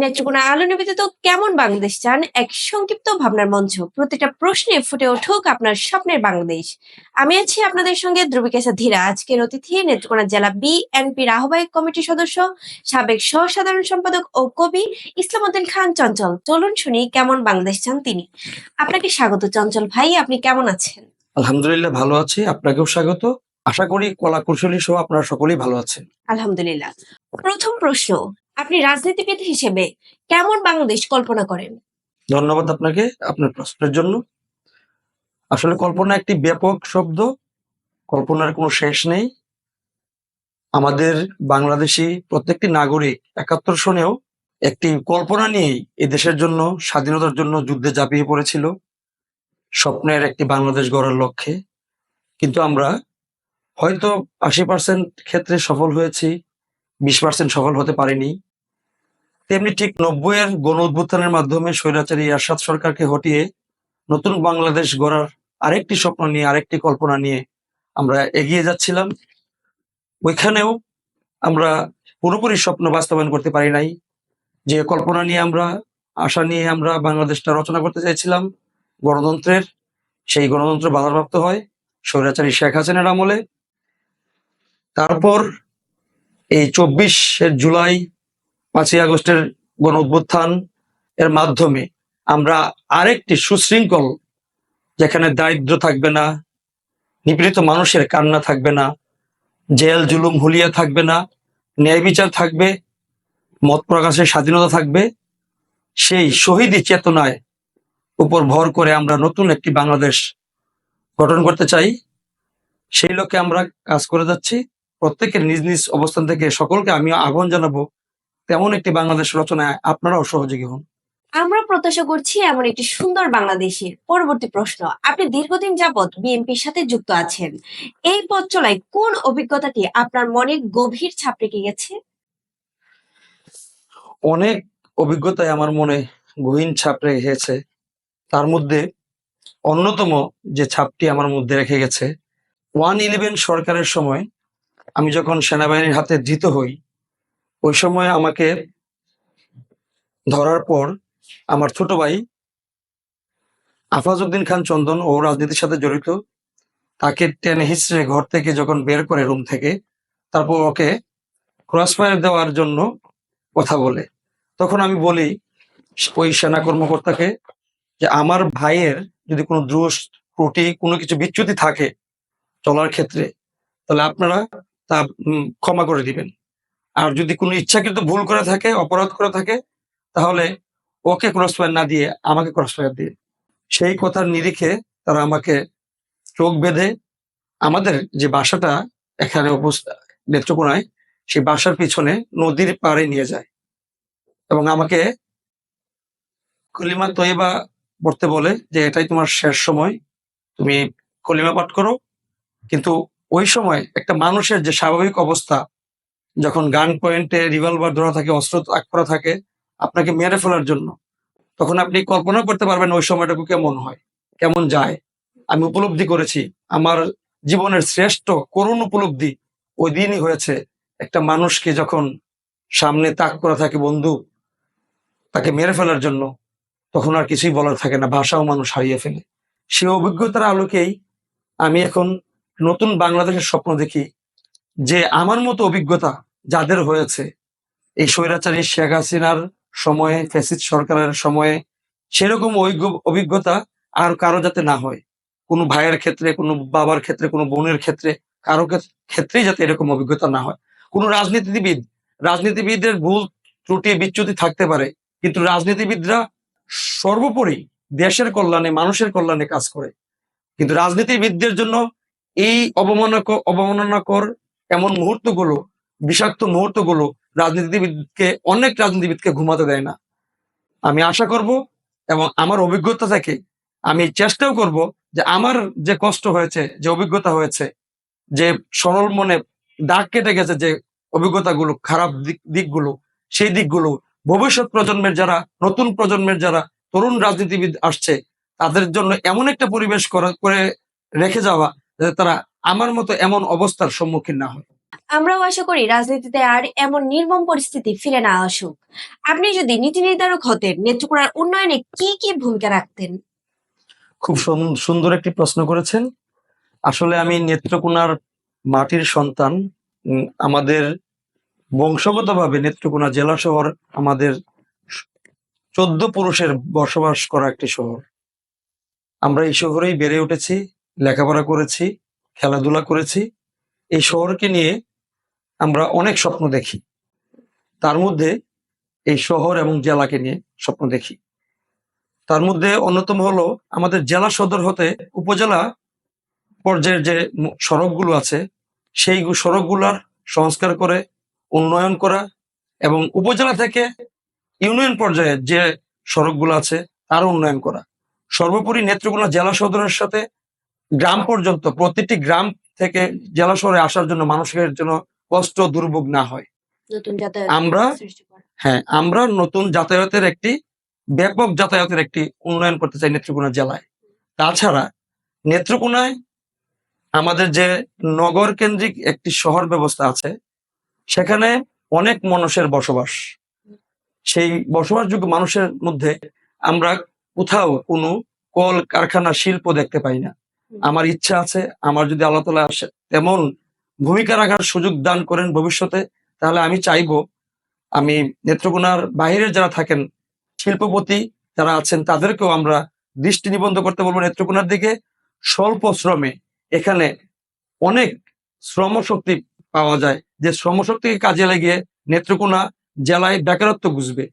নেত্রকোনা আলো নিবেদিত কেমন বাংলাদেশ চান? এক সংক্ষিপ্ত ভাবনার মঞ্চ। প্রতিটা প্রশ্নে ফুটে উঠুক আপনার স্বপ্নের বাংলাদেশ। আমি আছি আপনাদের সঙ্গে ধ্রুবিকেশা ধীরা আজকের অতিথি নেত্রকোনা জেলা বিএনপির আহ্বায়ক কমিটির সদস্য সাবেক সহ সাধারণ সম্পাদক ও কবি ইসলাম উদ্দিন খান চঞ্চল। চলুন শুনি কেমন বাংলাদেশ চান তিনি। আপনাকে স্বাগত চঞ্চল ভাই আপনি কেমন আছেন? আলহামদুলিল্লাহ ভালো আছি আপনাকেও স্বাগত। আশা করি কলা কুশলী সহ আপনারা সকলেই ভালো আছেন। আলহামদুলিল্লাহ। প্রথম প্রশ্ন আপনি রাজনীতিবিদ হিসেবে কেমন বাংলাদেশ কল্পনা করেন? ধন্যবাদ আপনাকে আপনার প্রশ্নের জন্য। আসলে কল্পনা একটি ব্যাপক শব্দ, কল্পনার কোনো শেষ নেই। আমাদের বাংলাদেশি প্রত্যেকটি নাগরিক একাত্তর সনেও একটি কল্পনা নিয়েই এই দেশের জন্য, স্বাধীনতার জন্য যুদ্ধে ঝাঁপিয়ে পড়েছিল। স্বপ্নের একটি বাংলাদেশ গড়ার লক্ষ্যে। কিন্তু আমরা হয়তো আশি পার্সেন্ট ক্ষেত্রে সফল হয়েছি, বিশ পার্সেন্ট সফল হতে পারিনি। তেমনি ঠিক নব্বইয়ের গণ উদ্বোধনের মাধ্যমে স্বৈরাচারী আরশাদ সরকারকে হটিয়ে নতুন বাংলাদেশ গড়ার আরেকটি স্বপ্ন নিয়ে, আরেকটি কল্পনা নিয়ে আমরা এগিয়ে যাচ্ছিলাম। ওইখানেও আমরা পুরোপুরি স্বপ্ন বাস্তবায়ন করতে পারি নাই। যে কল্পনা নিয়ে আমরা, আশা নিয়ে আমরা বাংলাদেশটা রচনা করতে চাইছিলাম গণতন্ত্রের, সেই গণতন্ত্র বাধাপ্রাপ্ত হয় স্বৈরাচারী শেখ হাসিনার আমলে। তারপর এই চব্বিশের জুলাই পাঁচই আগস্টের গণ অভ্যুত্থান এর মাধ্যমে আমরা আরেকটি সুশৃঙ্খল যেখানে দারিদ্র থাকবে না, নিপীড়িত মানুষের কান্না থাকবে না, জেল, জুলুম, হুলিয়া থাকবে না, ন্যায় বিচার থাকবে, মত প্রকাশের স্বাধীনতা থাকবে, সেই শহীদি চেতনায় উপর ভর করে আমরা নতুন একটি বাংলাদেশ গঠন করতে চাই। সেই লক্ষ্যে আমরা কাজ করে যাচ্ছি। প্রত্যেকের নিজ নিজ অবস্থান থেকে সকলকে আমি আহ্বান জানাব তেমন একটি বাংলাদেশ রচনায় আপনারাও সহযোগী হন। আমরা প্রত্যাশা করছি এমন একটি সুন্দর বাংলাদেশের পরবর্তী প্রশ্ন। আপনি দীর্ঘদিন যাবৎ বিএনপির সাথে যুক্ত আছেন। এই পথ চলায় কোন অভিজ্ঞতাটি আপনার মনে গভীর ছাপ রেখে গেছে? অনেক অভিজ্ঞতায় আমার মনে গহীন ছাপ রেখেছে তার মধ্যে অন্যতম যে ছাপটি আমার মধ্যে রেখে গেছে ওয়ান ইলেভেন সরকারের সময় আমি যখন সেনাবাহিনীর হাতে ধৃত হই ওই সময় আমাকে ধরার পর আমার ছোট ভাই আফাজউদ্দিন খান চন্দন ও রাজনীতির সাথে জড়িত। তাকে টেনে হিসড়ে ঘর থেকে যখন বের করে রুম থেকে, তারপর ওকে ক্রস ফায়ার দেওয়ার জন্য কথা বলে। তখন আমি বলি ওই সেনা কর্মকর্তাকে যে আমার ভাইয়ের যদি কোনো দোষ ত্রুটি, কোনো কিছু বিচ্যুতি থাকে চলার ক্ষেত্রে, তাহলে আপনারা তা ক্ষমা করে দিবেন। আর যদি কোনো ইচ্ছাকৃত ভুল করে থাকে, অপরাধ করে থাকে, তাহলে ওকে ক্রস ফায়ার না দিয়ে আমাকে ক্রস ফায়ার দিয়ে। সেই কথার নিরিখে তারা আমাকে চোখ বেঁধে আমাদের যে বাসাটা এখানে অবস্থা, নেত্রকোনায়, সেই বাসার পিছনে নদীর পাড়ে নিয়ে যায় এবং আমাকে কলিমা তৈবা পড়তে বলে যে, এটাই তোমার শেষ সময়, তুমি কলিমা পাঠ করো। কিন্তু ওই সময় একটা মানুষের যে স্বাভাবিক অবস্থা যখন গান পয়েন্টে রিভলভার ধরা থাকে, অস্ত্র তাক করা থাকে, আপনাকে মেরে ফেলার জন্য, তখন আপনি কল্পনা করতে পারবেন ওই সময়টুকু কেমন হয়, কেমন যায়। আমি উপলব্ধি করেছি, আমার জীবনের শ্রেষ্ঠ করুণ উপলব্ধি ওই দিনই হয়েছে। একটা মানুষকে যখন সামনে তাক করা থাকে বন্ধু, তাকে মেরে ফেলার জন্য, তখন আর কিছুই বলার থাকে না, ভাষাও মানুষ হারিয়ে ফেলে। সে অভিজ্ঞতার আলোকেই আমি এখন নতুন বাংলাদেশের স্বপ্ন দেখি, যে আমার মতো অভিজ্ঞতা যাদের হয়েছে। এই স্বৈরাচারী শেখ হাসিনার সময়ে ফেসিদ সরকারের সময়ে সেরকম অভিজ্ঞতা আর কারও যাতে না হয়। কোনো ভাইয়ের ক্ষেত্রে, কোনো বাবার ক্ষেত্রে, কোনো বোনের ক্ষেত্রে, কারও ক্ষেত্রেই যাতে এরকম অভিজ্ঞতা না হয়। কোনো রাজনীতিবিদ, রাজনীতিবিদের ভুল, ত্রুটি, বিচ্যুতি থাকতে পারে, কিন্তু রাজনীতিবিদরা সর্বোপরি দেশের কল্যাণে, মানুষের কল্যাণে কাজ করে। কিন্তু রাজনীতিবিদদের জন্য এই অবমানক, অবমাননাকর এমন মুহূর্তগুলো বিষাক্ত মুহূর্তগুলো রাজনীতিবিদকে, অনেক রাজনীতিবিদকে ঘুমাতে দেয় না। আমি আশা করব এবং আমার অভিজ্ঞতা থেকে আমি চেষ্টাও করব যে আমার যে কষ্ট হয়েছে, যে অভিজ্ঞতা হয়েছে, যে সরল মনে দাগ কেটে গেছে যে অভিজ্ঞতাগুলো, খারাপ দিক দিকগুলো, সেই দিকগুলো ভবিষ্যৎ প্রজন্মের যারা, নতুন প্রজন্মের যারা, তরুণ রাজনীতিবিদ আসছে, তাদের জন্য এমন একটা পরিবেশ করা, করে রেখে যাওয়া যাতে তারা আমার মতো এমন অবস্থার সম্মুখীন না হয়। আমরাও আশা করি রাজনীতিতে আর এমন নির্মম পরিস্থিতি ফিরে না আসুক। আপনি যদি নীতি নির্ধারক হতেন, নেত্রকোনার উন্নয়নে কি কি ভূমিকা রাখতেন? খুব সুন- সুন্দর একটি প্রশ্ন করেছেন। আসলে আমি নেত্রকোনার মাটির সন্তান। আমাদের বংশগতভাবে নেত্রকোনা জেলা শহর আমাদের চোদ্দ পুরুষের বসবাস করা একটি শহর। আমরা এই শহরেই বেড়ে উঠেছি, লেখাপড়া করেছি, খেলাধুলা করেছি। এই শহরকে নিয়ে আমরা অনেক স্বপ্ন দেখি। তার মধ্যে এই শহর এবং জেলাকে নিয়ে স্বপ্ন দেখি। তার মধ্যে অন্যতম হলো আমাদের জেলা সদর হতে উপজেলা পর্যায়ের যে সড়কগুলো আছে, সেই সড়কগুলার সংস্কার করে, উন্নয়ন করা এবং উপজেলা থেকে ইউনিয়ন পর্যায়ে যে সড়কগুলো আছে, তার উন্নয়ন করা। সর্বোপরি নেত্রকোনা জেলা সদরের সাথে গ্রাম পর্যন্ত, প্রতিটি গ্রাম থেকে জেলা শহরে আসার জন্য, মানুষের জন্য কষ্ট দুর্ভোগ না হয়। আমরা হ্যাঁ আমরা নতুন যাতায়াতের একটি ব্যাপক যাতায়াতের একটি উন্নয়ন করতে চাই নেত্রকোনা জেলায়। তাছাড়া নেত্রকোনায় আমাদের যে নগর কেন্দ্রিক একটি শহর ব্যবস্থা আছে সেখানে অনেক মানুষের বসবাস। সেই বসবাসযোগ্য মানুষের মধ্যে আমরা কোথাও কোনো কল কারখানা শিল্প দেখতে পাই না। আমার ইচ্ছা আছে আমার যদি আল্লাহ তালা আসে তেমন ভূমিকা রাখার সুযোগ দান করেন ভবিষ্যতে, তাহলে আমি চাইব আমি নেত্রকোনার বাইরের যারা থাকেন, শিল্পপতি যারা আছেন, তাদেরকেও আমরা দৃষ্টি নিবন্ধ করতে বলব নেত্রকোনার দিকে। স্বল্প শ্রমে এখানে অনেক শ্রমশক্তি পাওয়া যায়, যে শ্রমশক্তিকে কাজে লাগিয়ে নেত্রকোনা জেলায় বেকারত্ব বুঝবে।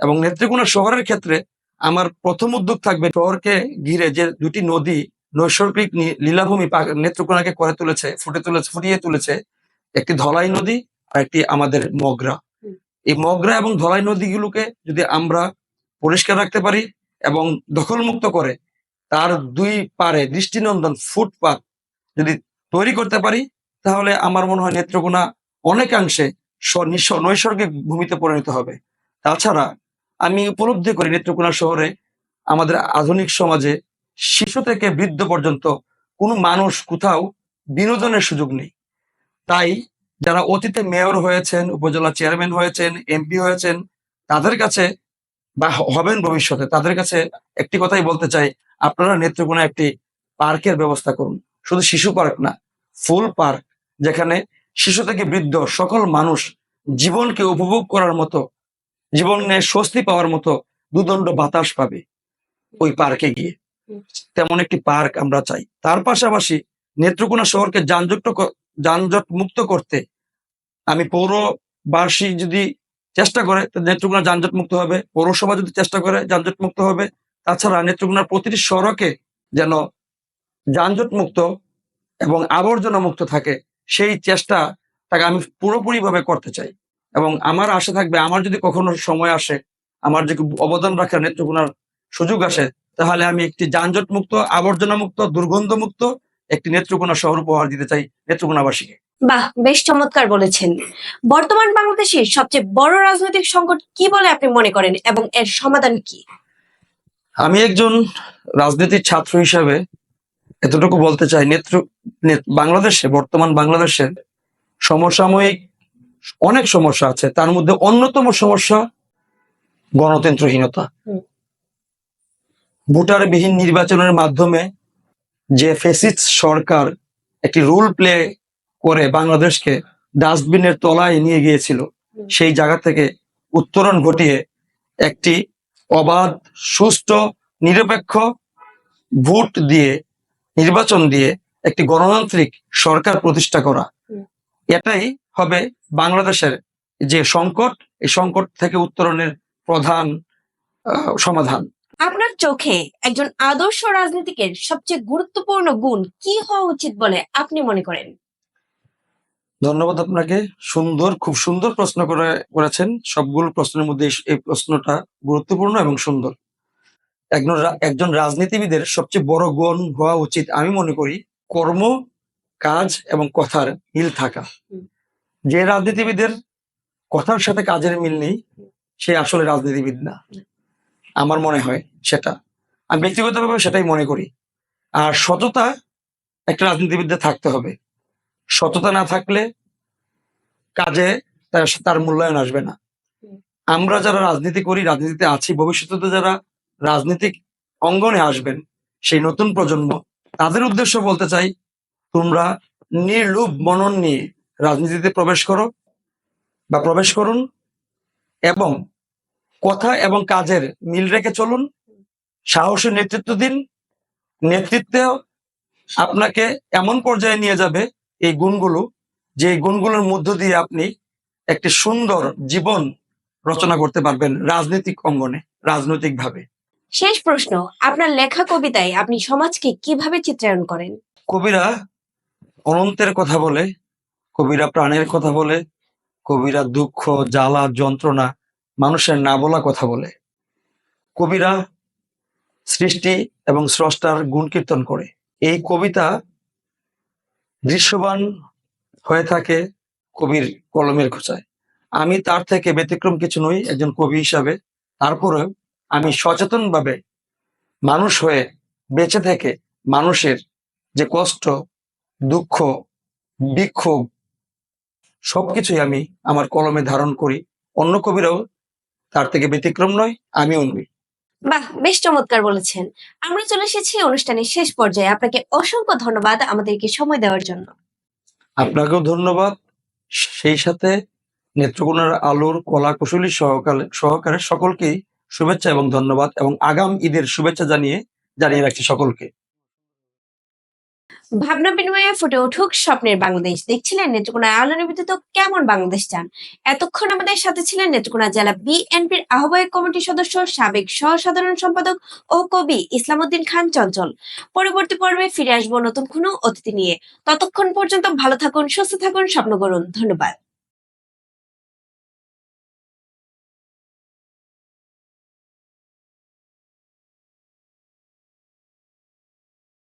এবং নেত্রকোনা শহরের ক্ষেত্রে আমার প্রথম উদ্যোগ থাকবে শহরকে ঘিরে যে দুটি নদী নৈসর্গিক লীলাভূমি পা- নেত্রকোনাকে করে তুলেছে ফুটে তুলেছে ফুটিয়ে তুলেছে একটি ধলাই নদী আর একটি আমাদের মগরা। এই মগরা এবং ধলাই নদীগুলোকে যদি আমরা পরিষ্কার রাখতে পারি এবং দখলমুক্ত করে তার দুই পারে দৃষ্টিনন্দন ফুটপাত যদি তৈরি করতে পারি তাহলে আমার মনে হয় নেত্রকোনা অনেকাংশে নৈসর্গিক ভূমিতে পরিণত হবে। তাছাড়া আমি উপলব্ধি করি নেত্রকোনা শহরে আমাদের আধুনিক সমাজে শিশু থেকে বৃদ্ধ পর্যন্ত কোনো মানুষ কোথাও বিনোদনের সুযোগ নেই। তাই যারা অতীতে মেয়র হয়েছেন, উপজেলা চেয়ারম্যান হয়েছেন এমপি হয়েছেন, তাদের কাছে বা হবেন ভবিষ্যতে, তাদের কাছে একটি কথাই বলতে চাই, আপনারা নেত্রকোনা একটি পার্কের ব্যবস্থা করুন। শুধু শিশু পার্ক না, ফুল পার্ক, যেখানে শিশু থেকে বৃদ্ধ সকল মানুষ জীবনকে উপভোগ করার মতো, জীবনে স্বস্তি পাওয়ার মতো দুদণ্ড বাতাস পাবে। ওই পার্কে গিয়ে। তেমন একটি পার্ক আমরা চাই। তার পাশাপাশি নেত্রকোনা শহরকে যানজট যানজট মুক্ত করতে আমি পৌরবাসী যদি চেষ্টা করে নেত্রকোনা যানজট মুক্ত হবে। পৌরসভা যদি চেষ্টা করে যানজট মুক্ত হবে। তাছাড়া নেত্রকোনার প্রতিটি সড়কে যেন যানজট মুক্ত এবং আবর্জনা মুক্ত থাকে, সেই চেষ্টা তাকে আমি পুরোপুরিভাবে করতে চাই। এবং আমার আশা থাকবে, আমার যদি কখনো সময় আসে, আমার যদি অবদান রাখার নেত্রকোনার সুযোগ আসে তাহলে আমি একটি যানজট মুক্ত আবর্জনা মুক্ত দুর্গন্ধ মুক্ত একটি নেত্রকোনা শহর উপহার দিতে চাই নেত্রকোনাবাসীকে। বাহ বেশ চমৎকার বলেছেন। বর্তমান বাংলাদেশের সবচেয়ে বড় রাজনৈতিক সংকট কি বলে আপনি মনে করেন এবং এর সমাধান কি? আমি একজন রাজনীতির ছাত্র হিসাবে এতটুকু বলতে চাই নেত্র বাংলাদেশে বর্তমান বাংলাদেশের সমসাময়িক অনেক সমস্যা আছে তার মধ্যে অন্যতম সমস্যা গণতন্ত্রহীনতা। ভোটারবিহীন নির্বাচনের মাধ্যমে যে ফেসিস সরকার একটি রুল প্লে করে বাংলাদেশকে ডাস্টবিনের তলায় নিয়ে গিয়েছিল সেই জায়গা থেকে উত্তরণ ঘটিয়ে একটি অবাধ সুষ্ঠু নিরপেক্ষ ভোট দিয়ে নির্বাচন দিয়ে একটি গণতান্ত্রিক সরকার প্রতিষ্ঠা করা। এটাই হবে বাংলাদেশের যে সংকট এই সংকট থেকে উত্তরণের প্রধান আহ, সমাধান। আপনার চোখে একজন আদর্শ রাজনীতিকের সবচেয়ে গুরুত্বপূর্ণ গুণ কি হওয়া উচিত বলে আপনি মনে করেন? ধন্যবাদ আপনাকে। সুন্দর, খুব সুন্দর প্রশ্ন করে করেছেন। সবগুলো প্রশ্নের মধ্যে এই- প্রশ্নটা গুরুত্বপূর্ণ এবং সুন্দর। একজন একজন রাজনীতিবিদের সবচেয়ে বড় গুণ হওয়া উচিত আমি মনে করি কর্ম, কাজ এবং কথার মিল থাকা। যে রাজনীতিবিদের কথার সাথে কাজের মিল নেই, সে আসলে রাজনীতিবিদ না। আমার মনে হয় সেটা। আমি ব্যক্তিগতভাবে সেটাই মনে করি। আর সততা একটা রাজনীতিবিদদের থাকতে হবে। সততা না থাকলে কাজে তার মূল্যায়ন আসবে না। আমরা যারা রাজনীতি করি, রাজনীতিতে আছি, ভবিষ্যতে যারা রাজনৈতিক অঙ্গনে আসবেন, সেই নতুন প্রজন্ম, তাদের উদ্দেশ্য বলতে চাই, তোমরা নির্লুভ মনন নিয়ে রাজনীতিতে প্রবেশ করো বা প্রবেশ করুন এবং কথা এবং কাজের মিল রেখে চলুন। সাহসী নেতৃত্ব দিন। নেতৃত্ব আপনাকে এমন পর্যায়ে নিয়ে যাবে এই গুণগুলো যে গুণগুলোর মধ্য দিয়ে আপনি একটি সুন্দর জীবন রচনা করতে পারবেন রাজনৈতিক অঙ্গনে রাজনৈতিক ভাবে শেষ প্রশ্ন আপনার লেখা কবিতায় আপনি সমাজকে কীভাবে চিত্রায়ন করেন? কবিরা অনন্তের কথা বলে কবিরা প্রাণের কথা বলে কবিরা দুঃখ জ্বালা যন্ত্রণা মানুষের না বলা কথা বলে। কবিরা সৃষ্টি এবং স্রষ্টার গুণ কীর্তন করে। এই কবিতা দৃশ্যবান হয়ে থাকে কবির কলমের খোঁচায়। আমি তার থেকে ব্যতিক্রম কিছু নই, একজন কবি হিসাবে। তারপরেও আমি সচেতনভাবে মানুষ হয়ে বেঁচে থেকে মানুষের যে কষ্ট, দুঃখ, বিক্ষোভ, সবকিছুই আমি আমার কলমে ধারণ করি। অন্য কবিরাও তার থেকে ব্যতিক্রম নয়, আমিও নই। বাহ, বেশ চমৎকার বলেছেন। আমরা চলে এসেছি অনুষ্ঠানের শেষ পর্যায়ে। আপনাকে অসংখ্য ধন্যবাদ আমাদেরকে সময় দেওয়ার জন্য। আপনাকেও ধন্যবাদ। সেই সাথে নেত্রকোনার আলোর কলা কুশলী সহকারে সহকারে সকলকেই শুভেচ্ছা এবং ধন্যবাদ এবং আগাম ঈদের শুভেচ্ছা জানিয়ে জানিয়ে রাখছি সকলকে। ভাবনা বিনিময়ে ফুটে উঠুক স্বপ্নের বাংলাদেশ। দেখছিলেন নেত্রকোনা আলো নিবেদিত কেমন বাংলাদেশ চান? এতক্ষণ আমাদের সাথে ছিলেন নেত্রকোনা জেলা বিএনপির আহ্বায়ক কমিটির সদস্য, সাবেক সহ সাধারণ সম্পাদক ও কবি ইসলামউদ্দিন খান চঞ্চল। পরবর্তী পর্বে ফিরে আসব নতুন কোনো অতিথি নিয়ে। ততক্ষণ পর্যন্ত ভালো থাকুন, সুস্থ থাকুন স্বপ্ন করুন ধন্যবাদ।